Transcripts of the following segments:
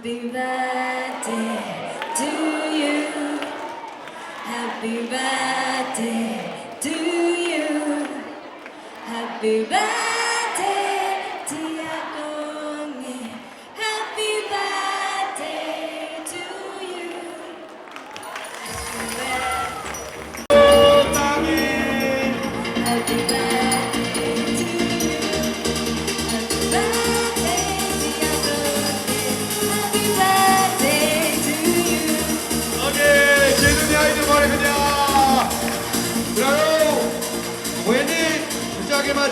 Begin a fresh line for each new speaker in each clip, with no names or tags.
Happy birthday to you. Happy birthday to you. Happy birthday, dear Gongye.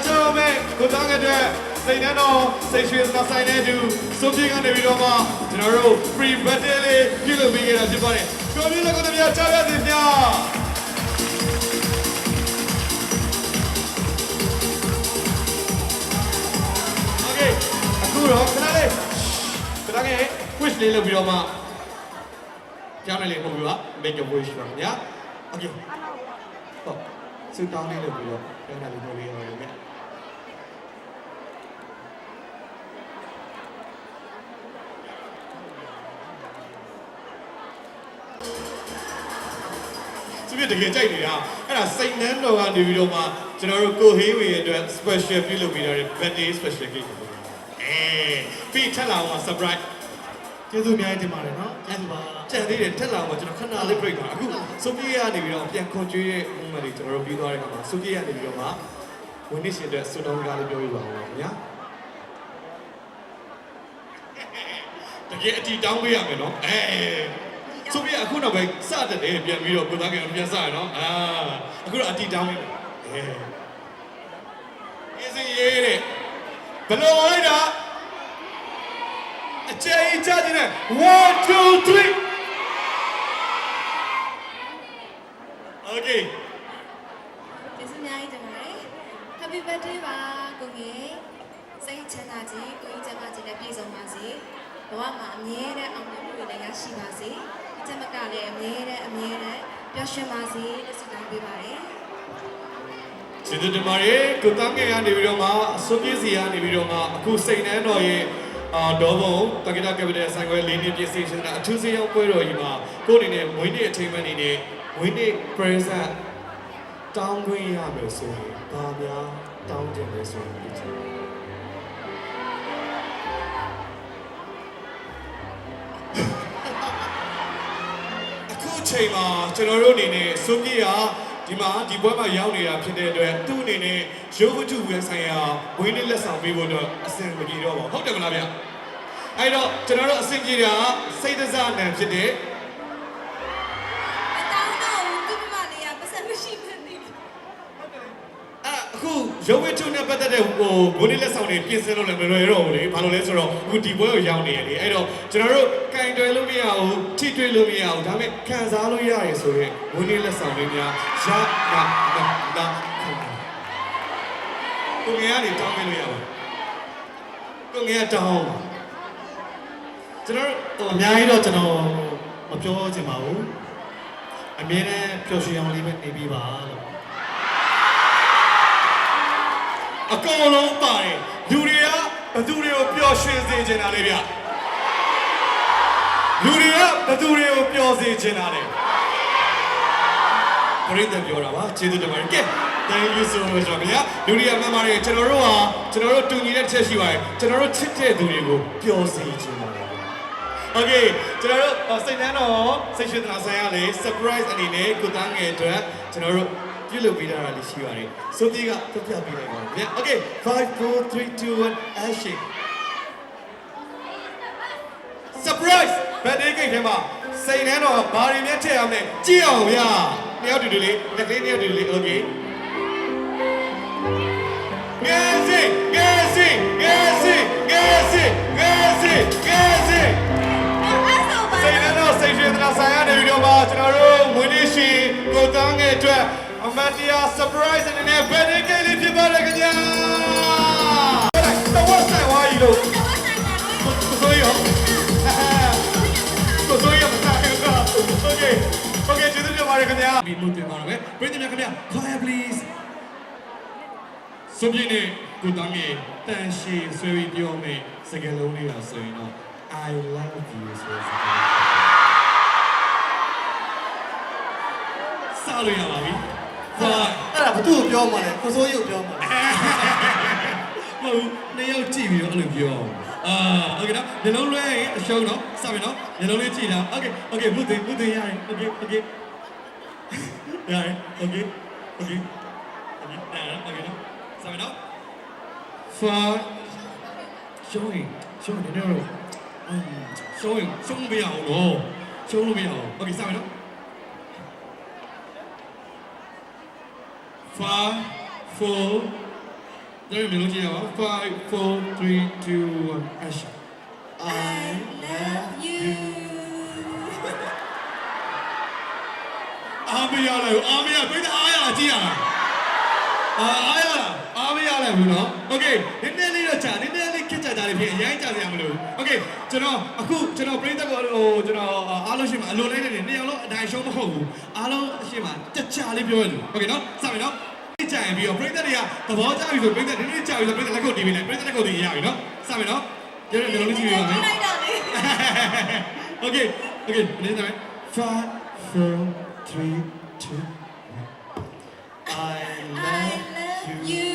ကျွန်တော်ပဲကိုသားငယ်တွေစိတ်နှံတော်စိတ်ရွှေစကားဆိုင်နေတူစုပ်ပြေကနေပြီးတော့မှကျွန်တော်တို့ free battle လေးပြုလုပ်ပေးခဲ့တာဖြစ်ပါတယ်ကိုမျိုးလည်းကိုတည်းများချရသည်များအခုတော့ခဏလေးခဏငယ် quiz လေးလုပ်ပြီးတော့မှကျောင်းလေးလေးပို့ပြီးပါ make a wish ပါခင်ဗျာ okay ဟုတ်စူတောင်းလေးလုပ်ပြီးတော့ကျောင်းလေးပို့ပြီးရအောင်ခင်ဗျာ သူပြတကယ်ကြိုက်နေတာအဲ့ဒါစိတ်နှမ်းတော်ကနေပြီးတော့မှကျွန်တော်တို့ကိုဟေးဝေရဲ့အတွက် special ပြုလုပ်ပြီးတော့ birthday special cake ကိုအဲပြီးထက်လာအောင် surprise
ကျေးဇူးအများကြီးတင်ပါတယ်နော်ကျေးဇူးပါ
ကြံသေးတယ်ထက်လာအောင်ကျွန်တော်ခဏလေး break ပါအခုဆိုဖီယာကနေပြီးတော့ပြန်ခွန်ကျွေးရဲ့ moment တွေကျွန်တော်တို့ပြီးသွားတဲ့အခါမှာဆိုဖီယာကနေပြီးတော့မှဝင်နေရှင်အတွက်စူတောင်းကားလေးပြောပြပါဦးခင်ဗျာတကယ်အတီတောင်းပေးရမယ်နော်အဲ ဆိုဖီယာအခုတော့ပဲစတဲ့တယ်ပြန်ပြီးတော့ကိုသားကပြန်စရနော်အာအခုတော့အတီတောင်းပေးမယ်အဲအင်းစရေးတဲ့ဘယ်လိုလိုက်တာအကျဉ်းချခြင်းနဲ့1 2 3 Okay
ကျေးဇူးများကြီးတင်ပါတယ် Happy birthday ပါကိုငယ်စိတ်ချမ်းသာခြင်းကိုယ်ကြီးကျန်းမာခြင်းနဲ့ပြည့်စုံပါစေဘဝမှာအမြဲတမ်းအောင်မြင်မှုတွေလည်းရရှိပါစေအ ချက်မကလည်းအမြဲတမ်းအမြဲတမ်းပျော်ရွှင်ပါစေလို့ဆုတောင်းပေးပါတယ်
ကျေးဇူးတင်ပါတယ်ကိုတန်းငယ်ကနေပြီးတော့မှအစိုးပြေးစီကနေပြီးတော့မှအခုစိတ်နှမ်းတော်ရဲ့အာဒေါ်ဘုံတက္ကသိုလ်ကပတဲ့ဆိုင်ခွဲလေးနှစ်ပြည့်စီရှင်ကအထူးစေရောက်ပွဲတော်ကြီးမှာကိုယ်အနေနဲ့ဝင်းနေအထိမ်းအမှတ်အနေနဲ့ဝင်းနေ present တောင်းခွင့်ရမယ်ဆိုရင်ဘာများတောင်းတင်လဲဆိုရင် ချိန်အခုချိန်မှာကျွန်တော်တို့အနေနဲ့စိုးပြေးဟာဒီမှာဒီပွဲမှာရောက်နေတာဖြစ်တဲ့အတွက်သူ့အနေနဲ့ရုပ်ဝတ္ထုဝန်ဆိုင်ရာဝင်းနေလက်ဆောင်ပေးဖို့တော့အဆင်မပြေတော့ပါဘူးဟုတ်တယ်မလားဗျအဲ့တော့ကျွန်တော်တို့အဆင်ပြေတာစိတ်ဒဇနံဖြစ်တဲ့
ရု
ပ်ဝတ္ထုနဲ့ပတ်သက်တဲ့ဟိုဝင်းနေလက်ဆောင်တွေပြင်ဆင်လို့လည်းမလွယ်တော့ဘူးလေဘာလို့လဲဆိုတော့အခုဒီပွဲကိုရောက်နေရလေအဲ့တော့ကျွန်တော်တို့ကင်တွယ်လို့မရဘူးထိတွေ့လို့မရဘူးဒါပေမဲ့ခံစားလို့ရတယ်ဆိုရင်ဝင်းနေလက်ဆောင်တွေများရနာနာနာခံပါကိုငယ်ကနေတောင်းပေးလို့ရပါကိုငယ်ကတောင်းပါကျွန်တော်တို့
အများကြီးတော့ကျွန်တော်မပြောချင်ပါဘူးအမြဲတမ်းပျော်ရွှင်အောင်လေးပဲနေပြီးပါလို့
အကုန်လုံးပါတယ်လူတွေကဘသူတွေကိုပျော်ရွှင်စေချင်တာလေဗျလူတွေကဘသူတွေကိုပျော်စေချင်တာလေပရိသတ်ပြောတာပါကျေးဇူးတင်ပါတယ်ကဲ thank you so much ပါဗျာလူတွေကမှန်ပါတယ်ကျွန်တော်တို့ဟာကျွန်တော်တို့တူညီတဲ့ချက်ရှိပါတယ်ကျွန်တော်တို့ချစ်တဲ့သူတွေကိုပျော်စေချင်ပါတယ် Okay ကျွန်တော်တို့စိတ်နှမ်းတော်စိတ်ရှိသနာဆိုင်ရလေ surprise အနေနဲ့ကိုတန်းငယ်အတွက်ကျွန်တော်တို့ ပြုလုပ်ပေးတာလေးရှိပါတယ်ဆိုတီကပြပြပေးလိုက်ပါဗျာ Okay 5 4 3 2 1 action surprise birthday cake ထဲမှာစိတ်နှမ်းတော်ဘာတွေနဲ့ထည့်ရမလဲကြည့်အောင်ဗျာနှစ်ယောက်တူတူလေးလက်ကလေးနှစ်ယောက်တူတူလေး Okay မန်တရား surprise အနေနဲ့ birthday cake လေးဖြစ်ပါလေခင်ဗျာတော့ဆက်ဝါရီလို့ဆိုရောဆိုရောမစားရတော့ okay okay ကျေးဇူးတင်ပါတယ်ခင်ဗျာမိမှုတင်ပါတော့ပဲဘယ်ညမြခင်ဗျာ quiet please ဆိုပြင်းနေကိုတမ်းမြေတန်ရှည်ဆွေးပြောမယ်စကားလုံးလေးပါဆိုရင်တော့
I love you ဆိုတဲ့စကား
စလို့ရပါပြီ
အဲ့ဒါဘသူ့ကိုပြောမှလဲကိုစိုးကြီးကိုပြောမှလဲ
မဟုတ်ဘူးနှစ်ယောက်ကြည့်ပြီးတော့အဲ့လိုပြောအာโอเคနော်ညလုံးလွဲရင်အရှုံးနော်စပြီနော်ညလုံးလေးကြည့်တာโอเคโอเคဘုသိဘုသိရတယ်โอเคโอเคရတယ်โอเคโอเคโอเคအဲ့โอเคနော်စပြီနော် five ရှုံးရင်ရှုံးနေတယ်တော့အမ်ရှုံးရင်ရှုံးမရအောင်နော်ရှုံးလို့မရအောင်โอเคစပြီနော် five four ဒါမျိုးလုံးကြည့်ရအောင်5 4 3 2 1 action
I love you
အားမရလဲအားမရပြိတ္တအားရလားကြည့်ရလားအားရလားအားမရလဲဘူးနော် okay နည်းနည်းလေးတော့ကြာနည်းနည်း တာတွေဖြစ်အရင်ကြာစရာမလိုဘူးโอเคကျွန်တော်အခုကျွန်တော်ပြိသက်ကိုဟိုကျွန်တော်အားလုံးရှိမှာအလိုလိုက်နေတယ်နှစ်ယောက်လုံးအတိုင်းရှုံးမဟုတ်ဘူးအားလုံးရှိမှာတချာလေးပြောရလို့โอเคနော်စပြီနော်ကြိုင်ပြီးတော့ပြိသက်တွေကသဘောကျပြီဆိုပြိသက်ဒီနေ့ကြာပြီဆိုပြိသက်လက်ကုပ်တီးပြီးလိုက်ပြိသက်လက်ကုပ်တီးရပြီနော်စပြီနော်ကြည့်ရမျိုးလေးကြည့်ရမယ်โอ
เคโอ
เคနေနေ5 4 3 2 1 I love you